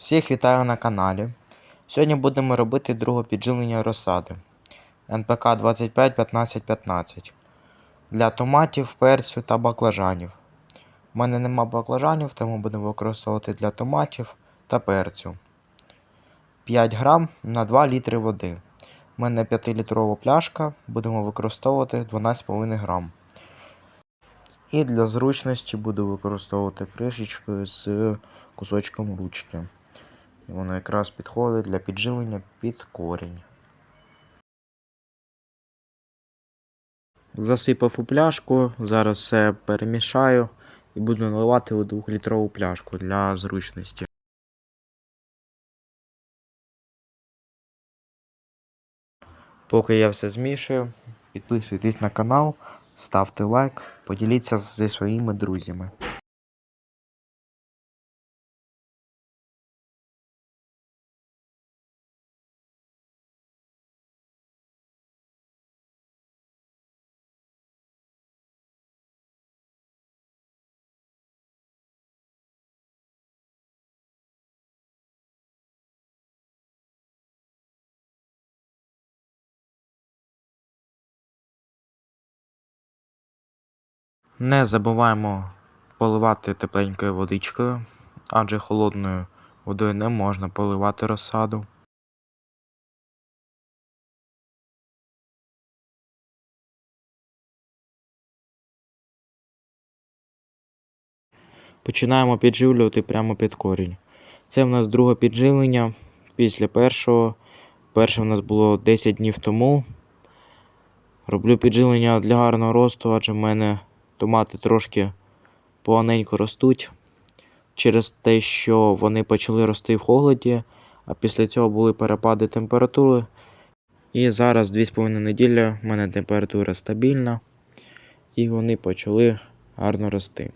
Всіх вітаю на каналі. Сьогодні будемо робити друге підживлення розсади НПК 25 15 15 для томатів, перцю та баклажанів. У мене нема баклажанів, тому будемо використовувати для томатів та перцю. 5 грам на 2 літри води. У мене 5-літрова пляшка, будемо використовувати 12,5 грам. І для зручності буду використовувати кришечкою з кусочком ручки. І воно якраз підходить для підживлення під корінь. Засипав у пляшку, зараз все перемішаю і буду наливати у 2-літрову пляшку для зручності. Поки я все змішую, підписуйтесь на канал, ставте лайк, поділіться зі своїми друзями. Не забуваємо поливати тепленькою водичкою, адже холодною водою не можна поливати розсаду. Починаємо підживлювати прямо під корінь. Це в нас друге підживлення після першого. Перше в нас було 10 днів тому. Роблю підживлення для гарного росту, адже в мене томати трошки поганенько ростуть через те, що вони почали рости в холоді, а після цього були перепади температури. І зараз 2,5 неділі в мене температура стабільна, і вони почали гарно рости.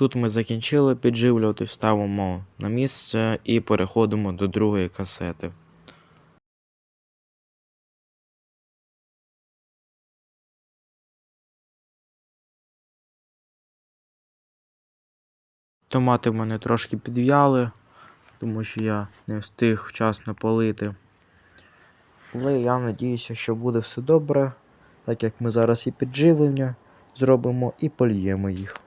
Тут ми закінчили підживлювати, ставимо на місце і переходимо до другої касети. Томати в мене трошки підв'яли, тому що я не встиг вчасно полити. Але я надіюся, що буде все добре, так як ми зараз і підживлення зробимо, і польємо їх.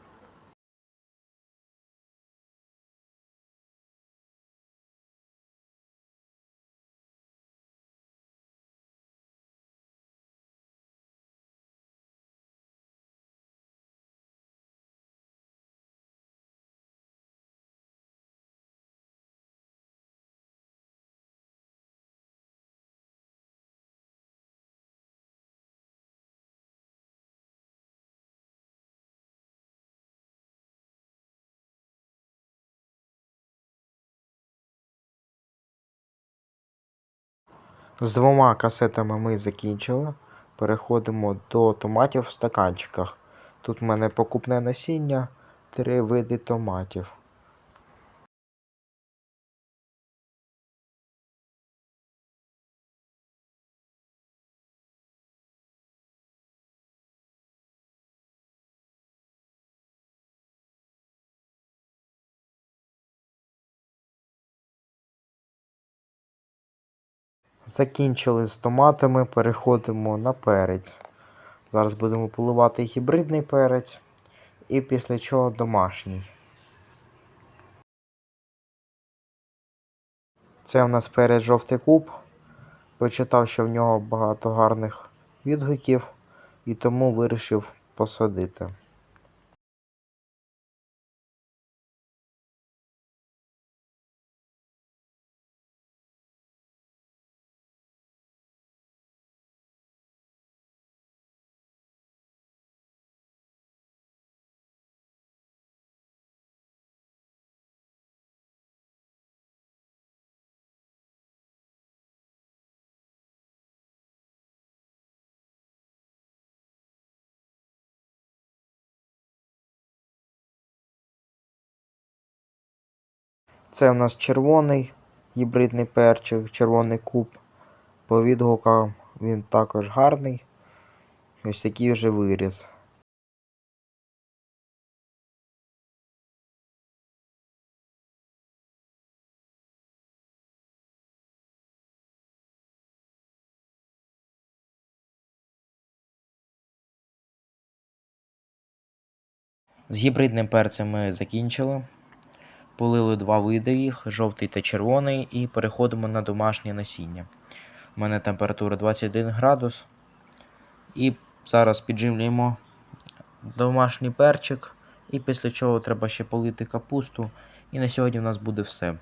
З двома касетами ми закінчили. Переходимо до томатів в стаканчиках. Тут в мене покупне насіння, три види томатів. Закінчили з томатами, переходимо на перець. Зараз будемо поливати гібридний перець І після чого домашній. Це у нас перед жовтий куб. Почитав, що в нього багато гарних відгуків і тому вирішив посадити. Це у нас червоний гібридний перчик, червоний куб. По відгукам він також гарний. Ось такий вже виріс. З гібридним перцем ми закінчили. Полили два види їх жовтий та червоний, і переходимо на домашнє насіння. У мене температура 21 градус. І зараз підживлюємо домашній перчик. І після чого треба ще полити капусту. І на сьогодні в нас буде все.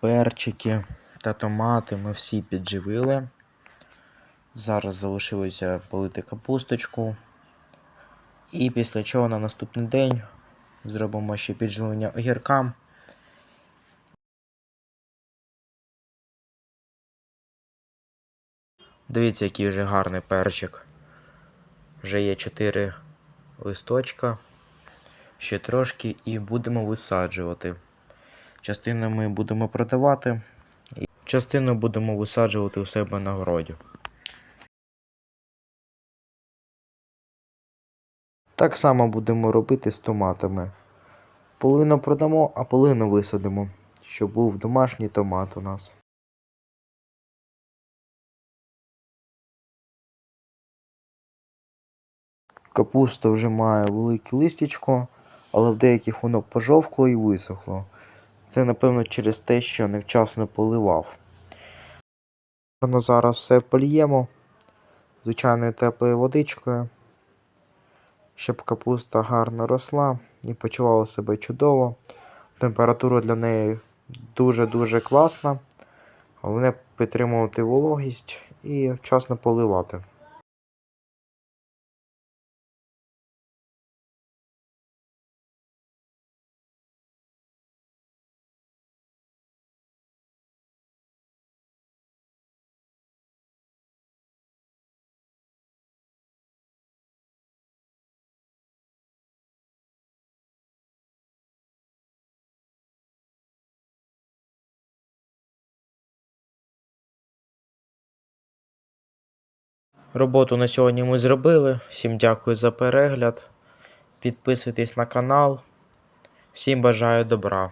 Перчики та томати ми всі підживили. Зараз залишилося полити капусточку. І після чого на наступний день зробимо ще підживлення огіркам. Дивіться, який вже гарний перчик. Вже є 4 листочка, ще трошки, і будемо висаджувати. Частину ми будемо продавати, і частину будемо висаджувати у себе на городі. Так само будемо робити з томатами. Половину продамо, а половину висадимо, щоб був домашній томат у нас. Капуста вже має велике листячко, але в деяких воно пожовкло і висохло. Це, напевно, через те, що невчасно поливав. Воно зараз все поліємо звичайною теплою водичкою, щоб капуста гарно росла і почувала себе чудово. Температура для неї дуже-дуже класна. Головне підтримувати вологість і вчасно поливати. Роботу на сьогодні ми зробили. Всім дякую за перегляд. Підписуйтесь на канал. Всім бажаю добра.